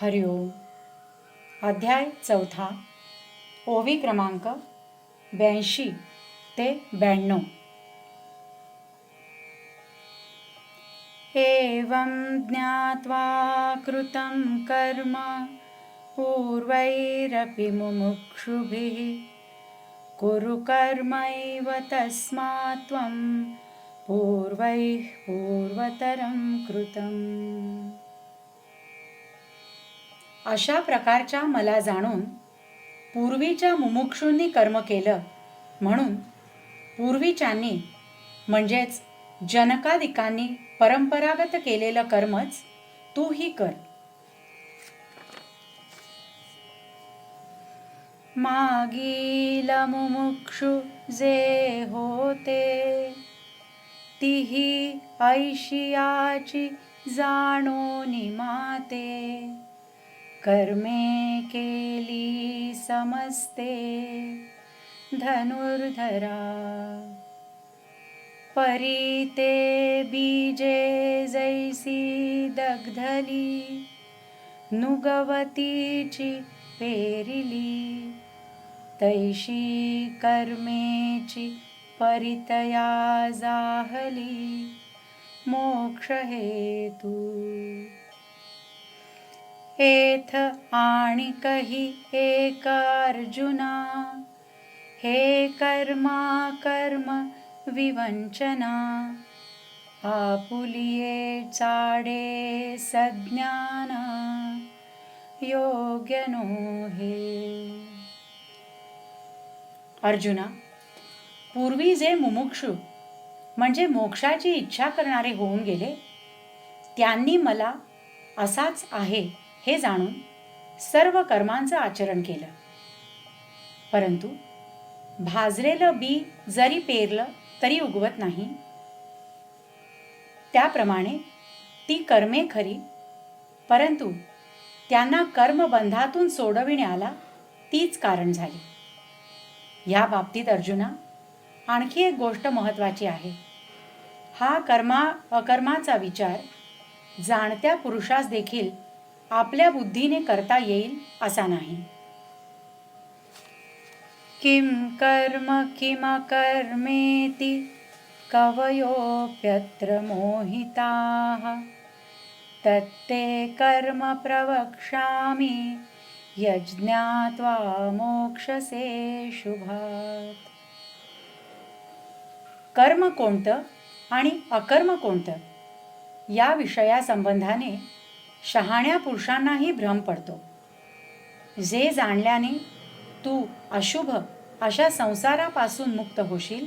हरिओम अध्याय चौथा. ओवी क्रमांक ब्याऐंशी ते ब्याण्णव. एवं ज्ञात्वा कृतं कर्म पूर्वैरपि मुमुक्षुभिः. कुरु कर्मैव तस्मात् त्वं पूर्वैः पूर्वतरं कृतम्. अशा प्रकारच्या मला जाणून पूर्वीच्या मुमुक्षूंनी कर्म केलं म्हणून पूर्वीच्यांनी म्हणजेच जनकादिकांनी परंपरागत केलेलं कर्मच तूही कर. मागील मुमुक्षु जे होते तीही ऐशियाची जाणोनी माते. कर्मे केली समस्ते धनुर्धरा। परिते बीजे जैसी दग्धली नुगवतीची पेरिली। तैशी कर्मेची परितया जाहली मोक्ष हेतू। एथ आणि कही एक अर्जुना. हे कर्मा कर्म विवंचना. आपुलिये चाडे सज्ञाना. योग्य नो हे अर्जुना पूर्वी जे मुमुक्षु म्हणजे मोक्षाची इच्छा करणारे होऊन गेले त्यांनी मला असाच आहे हे जाणून सर्व कर्मांचं आचरण केलं. परंतु भाजलेलं बी जरी पेरलं तरी उगवत नाही. त्याप्रमाणे ती कर्मे खरी परंतु त्यांना कर्मबंधातून सोडविण्याला तीच कारण झाली. या बाबतीत अर्जुना आणखी एक गोष्ट महत्त्वाची आहे. हा कर्मा अकर्माचा विचार जाणत्या पुरुषास देखील आपल्या बुद्धीने करता येईल असा नाही. किम कर्म किमकर्मेति कवयोप्यत्र मोहिताः। तत्ते कर्म प्रवक्ष्यामि यज्ञात्वा मोक्षसे शुभात। कर्म कोणतं आणि अकर्म कोणतं या विषयासंबंधाने शहाण्या पुरुषांनाही भ्रम पडतो. जे जाणल्याने तू अशुभ अशा संसारापासून मुक्त होशील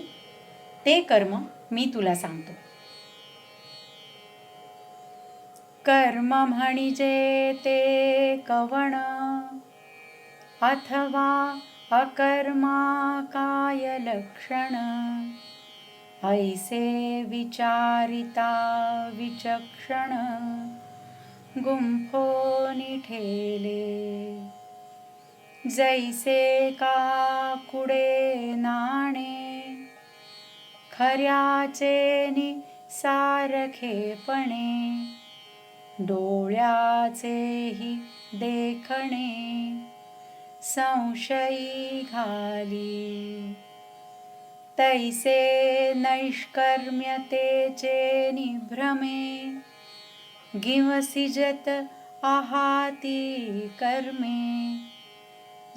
ते कर्म मी तुला सांगतो. कर्म म्हणजे ते कवण अथवा अकर्मा काय लक्षण ऐसे विचारिता विचक्षण. गुंफोनी ठेले. जैसे का कुडे नाणे खऱ्याचे नि सारखेपणे डोळ्याचेही देखणे संशयी घाली. तैसे नैष्कर्म्यतेचे निभ्रमे गिवसिजत आहाती कर्मे।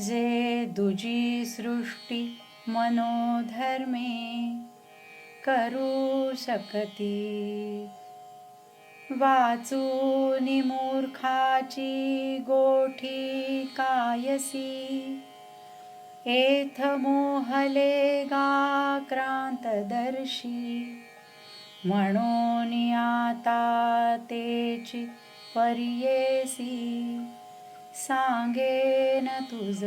जे दुजी सृष्टी मनोधर्मे। करू शकती वाचू मूर्खाची गोठी कायसी। एथ मोहले गा क्रांतदर्शी म्हणून आता तेची परियेसी सांगेन तुझ.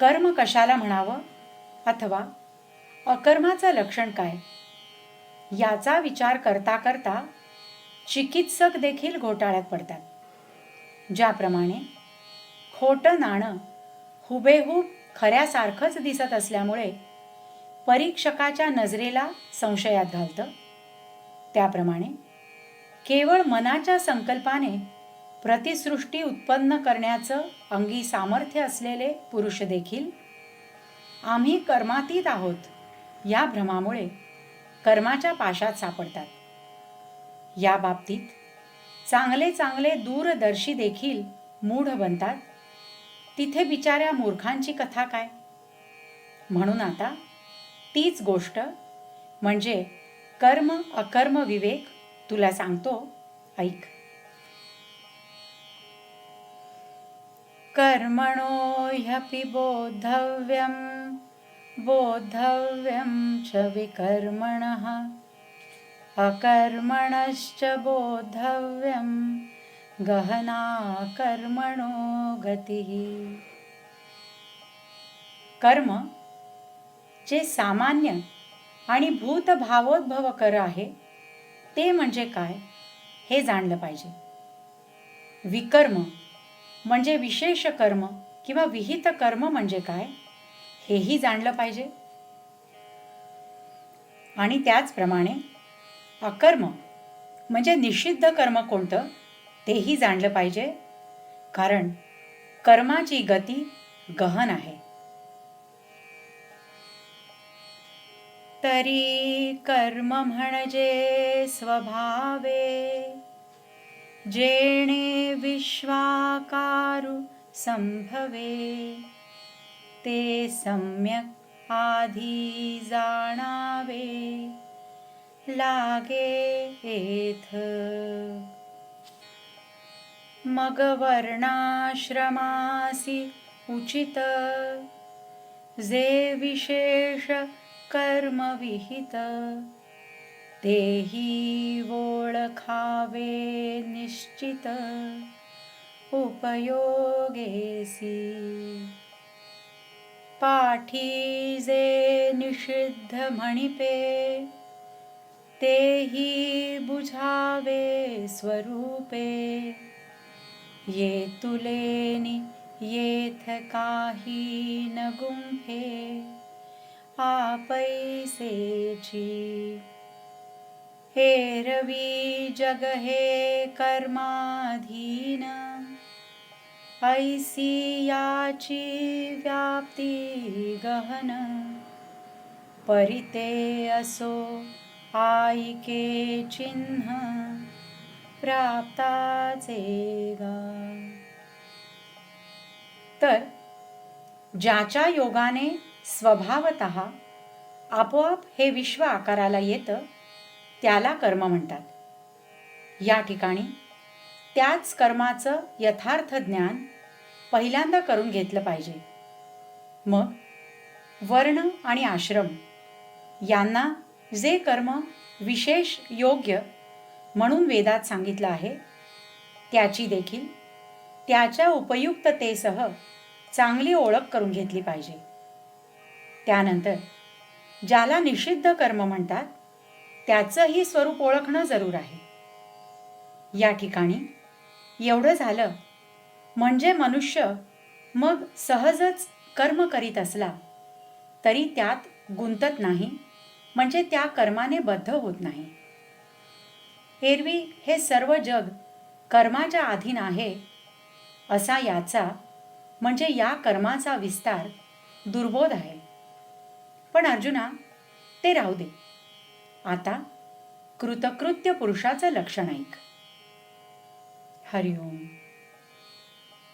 कर्म कशाला म्हणावं अथवा अकर्माचं लक्षण काय? याचा विचार करता करता चिकित्सक देखील घोटाळ्यात पडतात. ज्याप्रमाणे खोटं नाणं हुबेहूब खऱ्यासारखंच दिसत असल्यामुळे परीक्षकाच्या नजरेला संशयात घालतं. त्याप्रमाणे केवळ मनाच्या संकल्पाने प्रतिसृष्टी उत्पन्न करण्याचं अंगी सामर्थ्य असलेले पुरुष देखील आम्ही कर्मातीत आहोत या भ्रमामुळे कर्माच्या पाशात सापडतात. या बाबतीत चांगले चांगले दूरदर्शी देखील मूढ बनतात. तिथे बिचाऱ्या मूर्खांची कथा काय? म्हणून आता तीच गोष्ट म्हणजे कर्म अकर्म विवेक तुला सांगतो. ऐक. कर्मणो ह्यपि बोद्धव्यं बोद्धव्यं च विकर्मणः। अकर्मणश्च बोद्धव्यं गहना कर्मणो गतिः। कर्म जे सामान्य आणि भूतभावोद्भव कर आहे ते म्हणजे काय हे जाणलं पाहिजे. विकर्म म्हणजे विशेष कर्म किंवा विहित कर्म म्हणजे काय हेही जाणलं पाहिजे. आणि त्याचप्रमाणे अकर्म म्हणजे निषिद्ध कर्म कोणतं तेही जाणलं पाहिजे. कारण कर्माची गती गहन आहे. तरी कर्म म्हणजे स्वभावे. जेणे विश्वाकारु संभवे. ते सम्यक आधी जाणावे. लागे एथ मग वर्णाश्रमासी उचित. जे विशेष कर्मविहित तेही ओळखावे निश्चित. उपयोगेसी. पाठी जे निषिद्ध मणिपे तेही बुझावे स्वरूपे. ये तुलेनी येथ काही न गुंफे आपैसेची हेरवी जग हे कर्माधीन. ऐसी याची व्याप्ती गहन. परिते असो आईके चिन्ह. प्राप्ताचे गा. तर ज्याच्या योगाने स्वभावत आपोआप हे विश्व आकाराला येतं त्याला कर्म म्हणतात. या ठिकाणी त्याच कर्माचं यथार्थ ज्ञान पहिल्यांदा करून घेतलं पाहिजे. मग वर्ण आणि आश्रम यांना जे कर्म विशेष योग्य म्हणून वेदात सांगितलं आहे त्याची देखील त्याच्या उपयुक्ततेसह चांगली ओळख करून घेतली पाहिजे. त्यानंतर ज्याला निषिद्ध कर्म म्हणतात त्याचंही स्वरूप ओळखणं जरूर आहे. या ठिकाणी एवढं झालं म्हणजे मनुष्य मग सहजच कर्म करीत असला तरी त्यात गुंतत नाही म्हणजे त्या कर्माने बद्ध होत नाही. एरवी हे सर्व जग कर्माच्या अधीन आहे असा याचा म्हणजे या कर्माचा विस्तार दुर्बोध आहे. पण अर्जुना ते राहू दे. आता कृतकृत्य पुरुषाचं लक्षण ऐक. हरिओम.